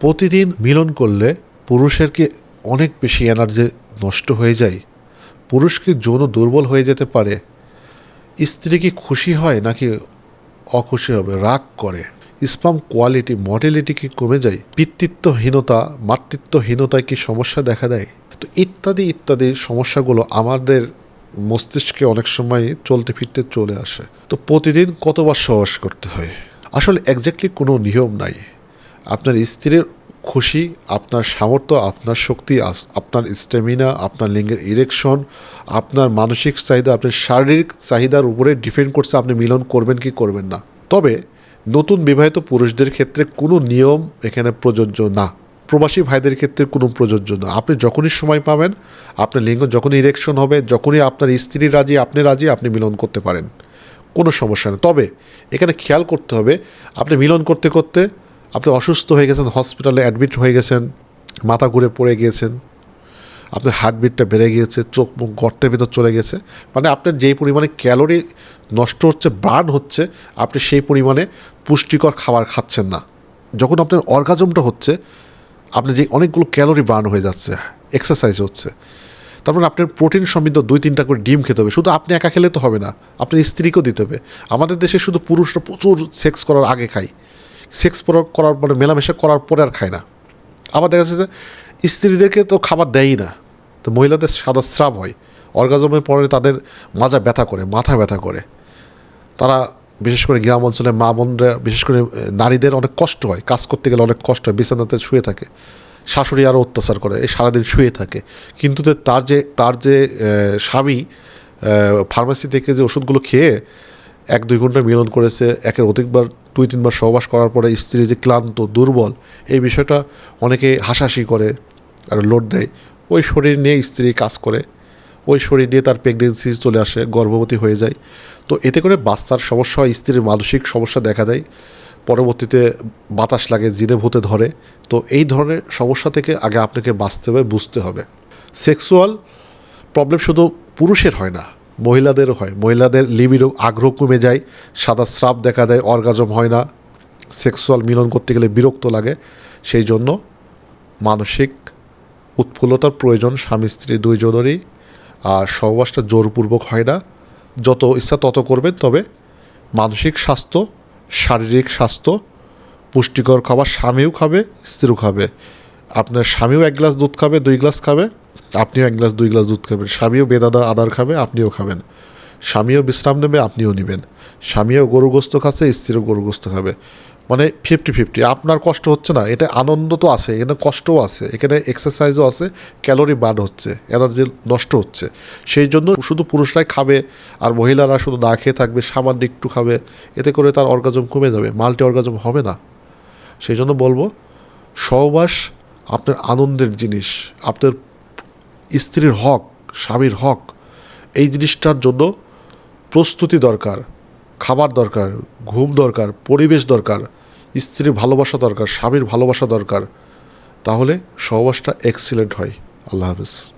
প্রতিদিন মিলন করলে পুরুষের কি অনেক বেশি এনার্জি নষ্ট হয়ে যায়। পুরুষ কি যৌন দুর্বল হয়ে যেতে পারে? স্ত্রী কি খুশি হয় নাকি অখুশি হবে? রাগ করে। স্পাম কোয়ালিটি মডেলিটি কি কমে যায়? পিতৃত্বহীনতা, মাতৃত্বহীনতায় কি সমস্যা দেখা দেয়? তো ইত্যাদি ইত্যাদি সমস্যাগুলো আমাদের মস্তিষ্কে অনেক সময় চলতে ফিরতে চলে আসে। তো প্রতিদিন কতবার সহবাস করতে হয়? আসলে একজ্যাক্টলি কোনো নিয়ম নাই। আপনার স্ত্রীর খুশি, আপনার সামর্থ্য, আপনার শক্তি আপনার স্ট্যামিনা আপনার লিঙ্গের ইরেকশন আপনার মানসিক চাহিদা, আপনার শারীরিক চাহিদার উপরে ডিপেন্ড করছে আপনি মিলন করবেন কি করবেন না। তবে নতুন বিবাহিত পুরুষদের ক্ষেত্রে কোনো নিয়ম এখানে প্রযোজ্য না। প্রবাসী ভাইদের ক্ষেত্রে কোনো প্রযোজ্য না। আপনি যখনই সময় পাবেন, আপনার লিঙ্গ যখনই ইরেকশন হবে, যখনই আপনার স্ত্রী রাজি, আপনি রাজি, আপনি মিলন করতে পারেন। কোনো সমস্যা নেই তবে এখানে খেয়াল করতে হবে, আপনি মিলন করতে করতে আপনি অসুস্থ হয়ে গেছেন হসপিটালে অ্যাডমিট হয়ে গেছেন, মাথা ঘুরে পড়ে গিয়েছেন, আপনার হার্টবিটটা বেড়ে গিয়েছে, চোখ মুখ গর্তের ভিতর চলে গেছে মানে আপনার যেই পরিমাণে ক্যালোরি নষ্ট হচ্ছে বার্ন হচ্ছে, আপনি সেই পরিমাণে পুষ্টিকর খাবার খাচ্ছেন না। যখন আপনার অর্গাজমটা হচ্ছে, আপনি যে অনেকগুলো ক্যালোরি বার্ন হয়ে যাচ্ছে এক্সারসাইজ হচ্ছে তারপর আপনার প্রোটিন সমৃদ্ধ দুই তিনটা করে ডিম খেতে হবে, শুধু আপনি একা খেলে তো হবে না, আপনার স্ত্রীকেও দিতে হবে। আমাদের দেশে শুধু পুরুষরা প্রচুর সেক্স করার আগে খায়। সেক্স প্রয়োগ করার পরে, মেলামেশা করার পরে আর খায় না। আবার দেখা যাচ্ছে যে স্ত্রীদেরকে তো খাবার দেয়ই না। তো মহিলাদের সাদা স্রাব হয়। অর্গাজমের পরে তাদের মাজা ব্যথা করে, মাথা ব্যথা করে। তারা বিশেষ করে গ্রাম অঞ্চলে মা বোনরা, বিশেষ করে নারীদের অনেক কষ্ট হয়। কাজ করতে গেলে অনেক কষ্ট হয়। বিছানাতে শুয়ে থাকে। শাশুড়ি আরও অত্যাচার করে। এই সারাদিন শুয়ে থাকে। কিন্তু তার যে তার যে স্বামী ফার্মেসি থেকে যে ওষুধগুলো খেয়ে এক দুই ঘণ্টা মিলন করেছে, একের অধিকবার দুই তিনবার সহবাস করার পরে স্ত্রী যে ক্লান্ত, দুর্বল, এই বিষয়টা অনেকে হাসাহাসি করে আর লোড দেয়। ওই শরীর নিয়ে স্ত্রী কাজ করে, ওই শরীর নিয়ে তার প্রেগনেন্সি চলে আসে, গর্ভবতী হয়ে যায়। তো এতে করে বাচ্চার সমস্যা হয়, স্ত্রীর মানসিক সমস্যা দেখা দেয়, পরবর্তীতে বাতাস লাগে জিনে ভূতে ধরে। তো এই ধরনের সমস্যা থেকে আগে আপনাকে বাঁচতে হবে, বুঝতে হবে। সেক্সুয়াল প্রবলেম শুধু পুরুষের হয় না মহিলাদেরও হয়। মহিলাদের লিবিডো আগ্রহ কমে যায়, সাদা স্রাব দেখা দেয়, অর্গাজম হয় না, সেক্সুয়াল মিলন করতে গেলে বিরক্ত লাগে। সেই জন্য মানসিক উৎফুল্লতার প্রয়োজন স্বামী, স্ত্রী দুইজনেরই, আর সহবাসটা জোরপূর্বক হয় না। যত ইচ্ছা তত করবেন, তবে মানসিক স্বাস্থ্য, শারীরিক স্বাস্থ্য, পুষ্টিকর খাবার স্বামীও খাবে, স্ত্রীও খাবে। আপনার স্বামীও এক গ্লাস দুধ খাবে, দুই গ্লাস খাবে আপনিও এক গ্লাস, দুই গ্লাস দুধ খাবেন। স্বামীও বেদানা আদার খাবে, আপনিও খাবেন। স্বামীও বিশ্রাম নেবে, আপনিও নেবেন। স্বামীও গরু গোস্ত খাচ্ছে, স্ত্রীও গরু গোস্ত খাবে। মানে ফিফটি ফিফটি আপনার কষ্ট হচ্ছে না, এটা আনন্দ তো আছে, এখানে কষ্টও আছে, এখানে এক্সারসাইজও আছে ক্যালোরি বার্ন হচ্ছে এনার্জি নষ্ট হচ্ছে। সেই জন্য শুধু পুরুষরাই খাবে, আর মহিলারা শুধু না খেয়ে থাকবে, সামান্য একটু খাবে, এতে করে তার অর্গাজম কমে যাবে মাল্টি অর্গাজম হবে না। সেই জন্য বলব, সহবাস আপনার আনন্দের জিনিস, আপনার স্ত্রীর হক, স্বামীর হক, এই জিনিসটার জন্য প্রস্তুতি দরকার, খাবার দরকার, ঘুম দরকার, পরিবেশ দরকার, স্ত্রীর ভালোবাসা দরকার, স্বামীর ভালোবাসা দরকার, তাহলে সহবাসটা এক্সিলেন্ট হয়। আল্লাহ হাফেজ।